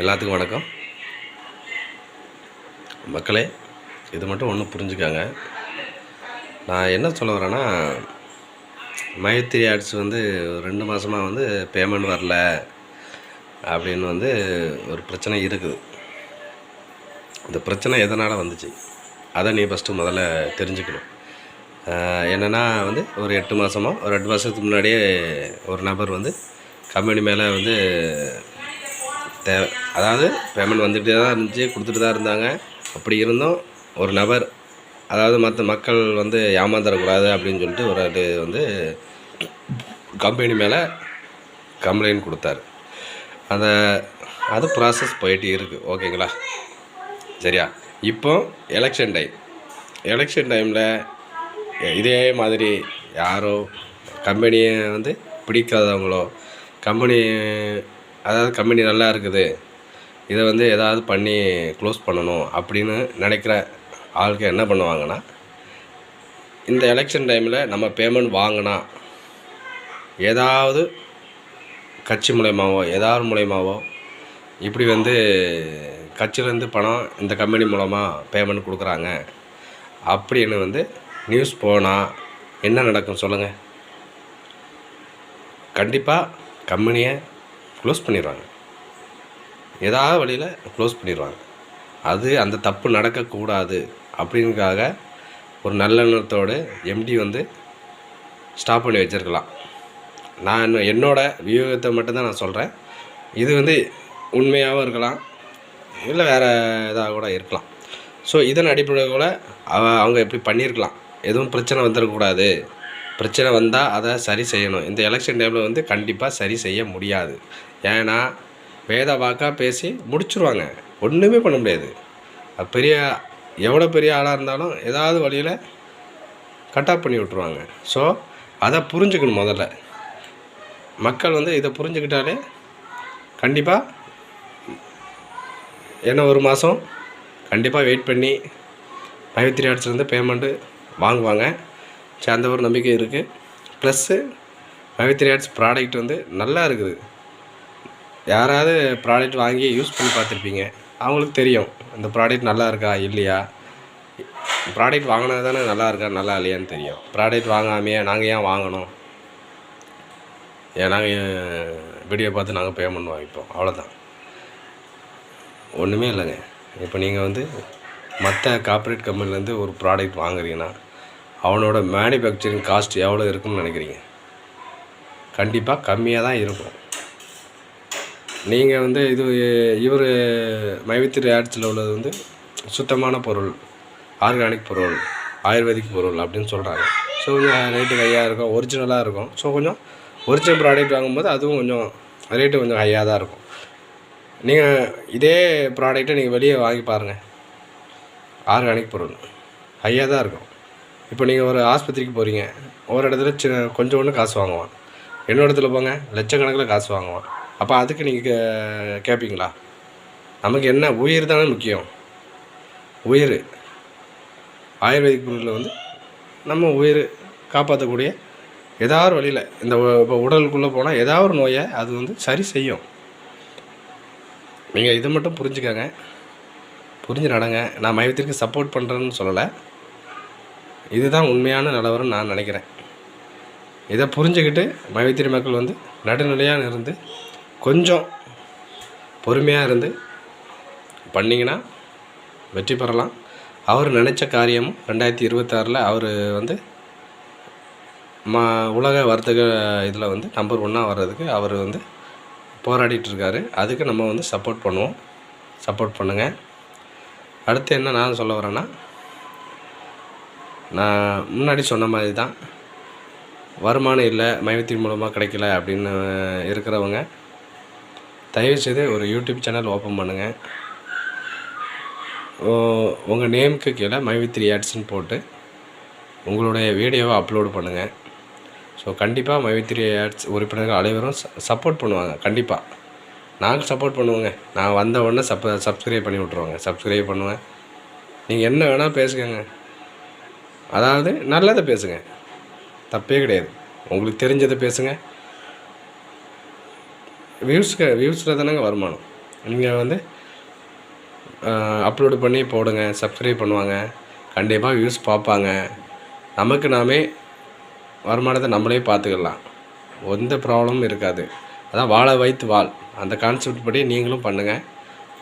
எல்லாத்துக்கும் வணக்கம். மக்களே இது மட்டும் ஒன்று புரிஞ்சுக்காங்க. நான் என்ன சொல்ல வரேன்னா மைத்ரி ஆட்ஸ் வந்து ஒரு ரெண்டு மாதமாக வந்து பேமெண்ட் வரல அப்படின்னு வந்து ஒரு பிரச்சனை இருக்குது. இந்த பிரச்சனை எதனால் வந்துச்சு? அதை நீ ஃபஸ்ட்டு முதல்ல தெரிஞ்சுக்கணும். என்னென்னா வந்து ஒரு எட்டு மாதமோ ஒரு ரெண்டு மாதத்துக்கு முன்னாடியே ஒரு நபர் வந்து கம்பெனி மேலே வந்து தேவை அதாவது பேமெண்ட் வந்துகிட்டே தான் இருந்துச்சு கொடுத்துட்டு தான் இருந்தாங்க. அப்படி இருந்தும் ஒரு நபர் அதாவது மற்ற மக்கள் வந்து ஏமாந்துடக்கூடாது அப்படின்னு சொல்லிட்டு ஒரு ஆளு வந்து கம்பெனி மேலே கம்ப்ளைண்ட் கொடுத்தாரு. அதை அது ப்ராசஸ் போயிட்டு இருக்குது ஓகேங்களா? சரியா? இப்போ எலெக்ஷன் டைம் எலெக்ஷன் டைமில் இதே மாதிரி யாரோ கம்பெனியை வந்து பிடிக்காதவங்களோ கம்பெனி அதாவது கம்பெனி நல்லா இருக்குது இதை வந்து ஏதாவது பண்ணி க்ளோஸ் பண்ணணும் அப்படின்னு நினைக்கிற ஆளுக்கு என்ன பண்ணுவாங்கன்னா இந்த எலெக்ஷன் டைமில் நம்ம பேமெண்ட் வாங்கினா ஏதாவது கட்சி மூலயமாவோ ஏதாவது மூலயமாவோ இப்படி வந்து கட்சியிலேருந்து பணம் இந்த கம்பெனி மூலமாக பேமெண்ட் கொடுக்குறாங்க. அப்படின்னு வந்து நியூஸ் போனால் என்ன நடக்கும் சொல்லுங்கள் கண்டிப்பாக கம்பெனியை க்ளோஸ் பண்ணிடுவாங்க. ஏதாவது வழியில் க்ளோஸ் பண்ணிடுவாங்க. அது அந்த தப்பு நடக்கக்கூடாது அப்படிங்கிறதுக்காக ஒரு நல்லெண்ணத்தோடு எம்டி வந்து ஸ்டாப் பண்ணி வச்சுருக்கலாம். நான் என்னோடய என்னோட வியூகத்தை மட்டும்தான் நான் சொல்கிறேன் இது வந்து உண்மையாகவும் இருக்கலாம். இல்லை வேறு இதாக கூட இருக்கலாம். ஸோ இதன் அடிப்படையில் கூட அவ அவங்க எப்படி பண்ணியிருக்கலாம். எதுவும் பிரச்சனை வந்துடக்கூடாது. பிரச்சனை வந்தால் அதை சரி செய்யணும். இந்த எலெக்ஷன் டைமில் வந்து கண்டிப்பாக சரி செய்ய முடியாது. ஏன்னா வேத வாக்காக பேசி முடிச்சுருவாங்க. ஒன்றுமே பண்ண முடியாது. அது பெரிய எவ்வளோ பெரிய ஆளாக இருந்தாலும் ஏதாவது வழியில் கட்டாப் பண்ணி விட்ருவாங்க ஸோ அதை புரிஞ்சுக்கணும் முதல்ல. மக்கள் வந்து இதை புரிஞ்சுக்கிட்டாலே கண்டிப்பாக என்ன ஒரு மாதம் கண்டிப்பாக வெயிட் பண்ணி மைத்ரி ஆர்ட்ஸ்லேருந்து பேமெண்ட்டு வாங்குவாங்க. சரி ஒரு நம்பிக்கை இருக்குது ப்ளஸ்ஸு மைத்ரி ஆர்ட்ஸ் ப்ராடக்ட் வந்து நல்லா இருக்குது. யாராவது ப்ராடக்ட் வாங்கி யூஸ் பண்ணி பார்த்துருப்பீங்க. அவங்களுக்கு தெரியும் அந்த ப்ராடக்ட் நல்லா இருக்கா இல்லையா? ப்ராடக்ட் வாங்கினா தானே நல்லா இருக்கா நல்லா இல்லையான்னு தெரியும். ப்ராடக்ட் வாங்காமையே நாங்கள் ஏன் வாங்கணும்? ஏன் நாங்கள் வீடியோ பார்த்து நாங்கள் பேமெண்ட் வாங்கிப்போம் அவ்வளோதான் ஒன்றுமே இல்லைங்க. இப்போ நீங்கள் வந்து மற்ற கார்ப்பரேட் கம்பெனிலேருந்து ஒரு ப்ராடக்ட் வாங்குறீங்கன்னா அவனோட மேனுஃபேக்சரிங் காஸ்ட் எவ்வளோ இருக்குன்னு நினைக்கிறீங்க? கண்டிப்பாக கம்மியாக தான் இருக்கும். நீங்கள் வந்து இது இவர் மைவித்திரி ஆட்ஸில் உள்ளது வந்து சுத்தமான பொருள் ஆர்கானிக் பொருள் ஆயுர்வேதிக் பொருள் அப்படின்னு சொல்கிறாங்க ஸோ கொஞ்சம் ரேட்டு ஹையாக இருக்கும் ஒரிஜினலாக இருக்கும். ஸோ கொஞ்சம் ஒரிஜினல் ப்ராடக்ட் வாங்கும்போது அதுவும் கொஞ்சம் ரேட்டு கொஞ்சம் ஹையாக தான் இருக்கும். நீங்கள் இதே ப்ராடக்ட்டை நீங்கள் வெளியே வாங்கி பாருங்கள் ஆர்கானிக் பொருள் ஹையாக தான் இருக்கும். இப்போ நீங்கள் ஒரு ஆஸ்பத்திரிக்கு போகிறீங்க ஒரு இடத்துல சின்ன கொஞ்சோண்டு காசு வாங்குவான். இன்னொரு இடத்துல போங்க லட்சக்கணக்கில் காசு வாங்குவான். அப்போ அதுக்கு நீங்கள் கேட்பீங்களா நமக்கு என்ன உயிர் தானே முக்கியம். உயிர். ஆயுர்வேதிக் பொருளில் வந்து நம்ம உயிர் காப்பாற்றக்கூடிய ஏதாவது வழியில் இந்த இப்போ உடலுக்குள்ளே போனால் ஏதாவது ஒரு நோயை அது வந்து சரி செய்யும். நீங்கள் இதை மட்டும் புரிஞ்சுக்கங்க. புரிஞ்சு நடங்க. நான் மையத்திற்கு சப்போர்ட் பண்ணுறேன்னு சொல்லலை. இதுதான் உண்மையான நிலவரம் நான் நினைக்கிறேன். இதை புரிஞ்சுக்கிட்டு மைத்திரி மக்கள் வந்து நடுநிலையாக இருந்து கொஞ்சம் பொறுமையாக இருந்து பண்ணிங்கன்னா வெற்றி பெறலாம். அவர் நினச்ச காரியமும் ரெண்டாயிரத்தி இருபத்தாறில் அவர் வந்து மா உலக வர்த்தக இதில் வந்து நம்பர் ஒன்னாக வர்றதுக்கு அவர் வந்து போராடிட்டு இருக்காரு. அதுக்கு நம்ம வந்து சப்போர்ட் பண்ணுவோம். சப்போர்ட் பண்ணுங்கள் அடுத்து என்ன நான் சொல்ல வரேன்னா நான் முன்னாடி சொன்ன மாதிரி தான். வருமானம் இல்லை மையத்தின் மூலமாக கிடைக்கல அப்படின்னு இருக்கிறவங்க தயவுசெய்து ஒரு யூடியூப் சேனல் ஓப்பன் பண்ணுங்கள் உங்கள் நேமுக்கு கீழே மைவித்ரி ஆட்ஸ்னு போட்டு உங்களுடைய வீடியோவை அப்லோடு பண்ணுங்கள் ஸோ கண்டிப்பாக மைவித்ரி ஆட்ஸ் உறுப்பினர்கள் அனைவரும் சப்போர்ட் பண்ணுவாங்க. கண்டிப்பாக நாங்கள் சப்போர்ட் பண்ணுவோங்க. நான் வந்த உடனே சப் சப்ஸ்கிரைப் பண்ணி விட்ருவோங்க சப்ஸ்கிரைப் பண்ணுவேன். நீங்கள் என்ன வேணால் பேசுங்க அதாவது நல்லதை பேசுங்க. தப்பே கிடையாது. உங்களுக்கு தெரிஞ்சதை பேசுங்க. வியூஸ்க்கு வியூஸில் தானேங்க வருமானம். நீங்கள் வந்து அப்லோடு பண்ணி போடுங்க சப்ஸ்கிரைப் பண்ணுவாங்க. கண்டிப்பாக வியூஸ் பார்ப்பாங்க. நமக்கு நாமே வருமானத்தை நம்மளே பார்த்துக்கலாம். எந்த ப்ராப்ளமும் இருக்காது. அதான் வாழை வைத்து வாழ். அந்த கான்செப்ட் படி நீங்களும் பண்ணுங்கள்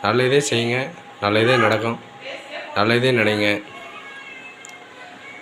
நல்லதே செய்யுங்க. நல்லதே நடக்கும். நல்லதே நினைங்க.